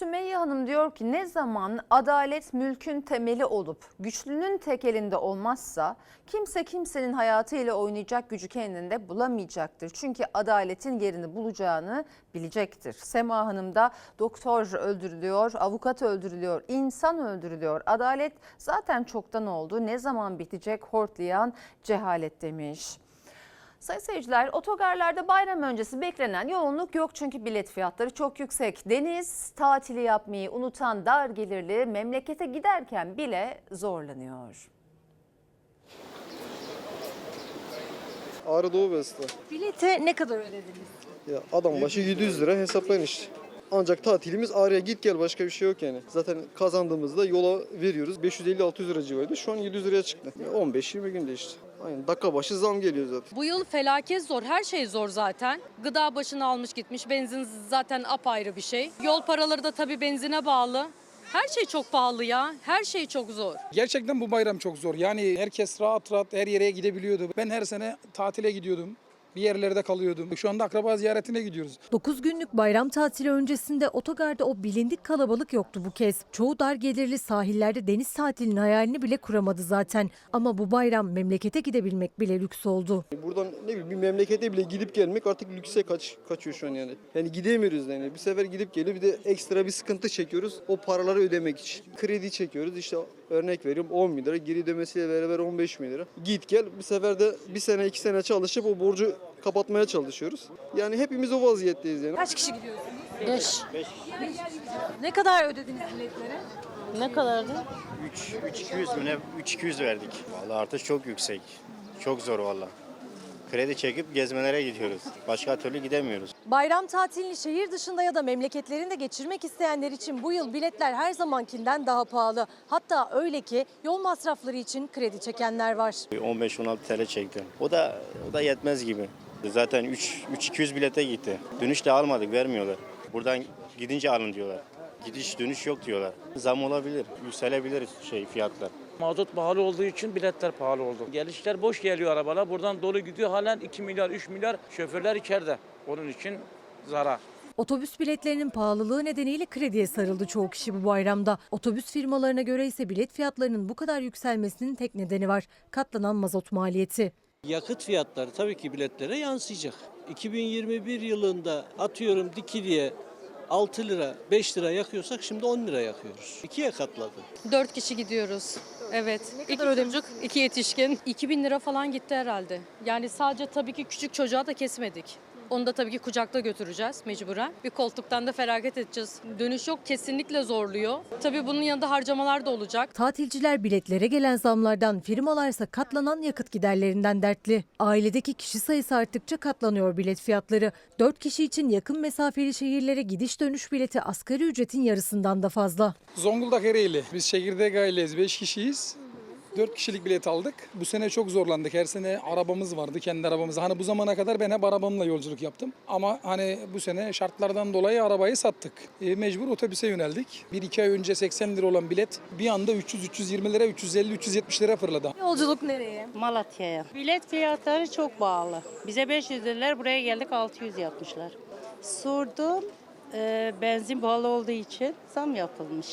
Sümeyye Hanım diyor ki ne zaman adalet mülkün temeli olup güçlünün tek elinde olmazsa kimse kimsenin hayatıyla oynayacak gücü kendinde bulamayacaktır. Çünkü adaletin yerini bulacağını bilecektir. Sema Hanım da doktor öldürülüyor, avukat öldürülüyor, insan öldürülüyor. Adalet zaten çoktan oldu. Ne zaman bitecek hortlayan cehalet demiş. Sayın seyirciler otogarlarda bayram öncesi beklenen yoğunluk yok çünkü bilet fiyatları çok yüksek. Deniz tatili yapmayı unutan dar gelirli memlekete giderken bile zorlanıyor. Ağrı Doğu Beste. Bilete ne kadar ödediniz? Ya adam başı 700 lira hesaplayın işte. Ancak tatilimiz Ağrı'ya git gel başka bir şey yok yani. Zaten kazandığımızda yola veriyoruz. 550-600 lira civarıydı. Şu an 700 liraya çıktı. Ya 15-20 günde işte. Aynen dakika başı zam geliyor zaten. Bu yıl felaket zor. Her şey zor zaten. Gıda başını almış gitmiş. Benzin zaten apayrı bir şey. Yol paraları da tabii benzine bağlı. Her şey çok pahalı ya. Her şey çok zor. Gerçekten bu bayram çok zor. Yani herkes rahat rahat her yere gidebiliyordu. Ben her sene tatile gidiyordum. Bir yerlerde kalıyordum. Şu anda akraba ziyaretine gidiyoruz. 9 günlük bayram tatili öncesinde otogarda o bilindik kalabalık yoktu bu kez. Çoğu dar gelirli sahillerde deniz tatilinin hayalini bile kuramadı zaten. Ama bu bayram memlekete gidebilmek bile lüks oldu. Buradan ne bileyim bir memlekete bile gidip gelmek artık lükse kaç, kaçıyor şu an yani. Yani gidemiyoruz yani. Bir sefer gidip geliyor bir de ekstra bir sıkıntı çekiyoruz. O paraları ödemek için. Kredi çekiyoruz işte örnek veriyorum 10 bin lira. Geri ödemesiyle beraber 15 bin lira. Git gel bir sefer de bir sene iki sene çalışıp o borcu kapatmaya çalışıyoruz. Yani hepimiz o vaziyetteyiz yani. Kaç kişi gidiyorsunuz? 5. Ne kadar ödediniz biletlere? Ne kadardı? 3 3200 mü ne 3200 verdik. Vallahi artış çok yüksek. Çok zor valla. Kredi çekip gezmelere gidiyoruz. Başka türlü gidemiyoruz. Bayram tatilini şehir dışında ya da memleketlerinde geçirmek isteyenler için bu yıl biletler her zamankinden daha pahalı. Hatta öyle ki yol masrafları için kredi çekenler var. 15-16 TL çektim. O da o da yetmez gibi. Zaten 3 3200 bilete gitti. Dönüş de almadık, vermiyorlar. Buradan gidince alın diyorlar. Gidiş dönüş yok diyorlar. Zam olabilir, yükselebilir şey fiyatlar. Mazot pahalı olduğu için biletler pahalı oldu. Gelişler boş geliyor arabalar. Buradan dolu gidiyor. Halen 2 milyar, 3 milyar şoförler içeride. Onun için zarar. Otobüs biletlerinin pahalılığı nedeniyle krediye sarıldı çoğu kişi bu bayramda. Otobüs firmalarına göre ise bilet fiyatlarının bu kadar yükselmesinin tek nedeni var. Katlanan mazot maliyeti. Yakıt fiyatları tabii ki biletlere yansıyacak. 2021 yılında atıyorum Dikili'ye 6 lira 5 lira yakıyorsak şimdi 10 lira yakıyoruz. İkiye katladı. Dört kişi gidiyoruz. Evet. Ne kadar çocuk, iki yetişkin. 2000 lira falan gitti herhalde. Yani sadece tabii ki küçük çocuğa da kesmedik. Onu da tabii ki kucakta götüreceğiz mecburen. Bir koltuktan da feragat edeceğiz. Dönüş yok kesinlikle zorluyor. Tabii bunun yanında harcamalar da olacak. Tatilciler biletlere gelen zamlardan, firmalarsa katlanan yakıt giderlerinden dertli. Ailedeki kişi sayısı arttıkça katlanıyor bilet fiyatları. 4 kişi için yakın mesafeli şehirlere gidiş dönüş bileti asgari ücretin yarısından da fazla. Zonguldak Ereğli. Biz çekirdek aileyiz. 5 kişiyiz. 4 kişilik bilet aldık. Bu sene çok zorlandık. Her sene arabamız vardı, kendi arabamız. Hani bu zamana kadar ben hep arabamla yolculuk yaptım. Ama hani bu sene şartlardan dolayı arabayı sattık. E, mecbur otobüse yöneldik. 1-2 ay önce 80 lira olan bilet bir anda 300-320 lira, 350-370 lira fırladı. Yolculuk nereye? Malatya'ya. Bilet fiyatları çok pahalı. Bize 500 liralar buraya geldik 600 yapmışlar. Sordum. e, benzin pahalı olduğu için zam yapılmış.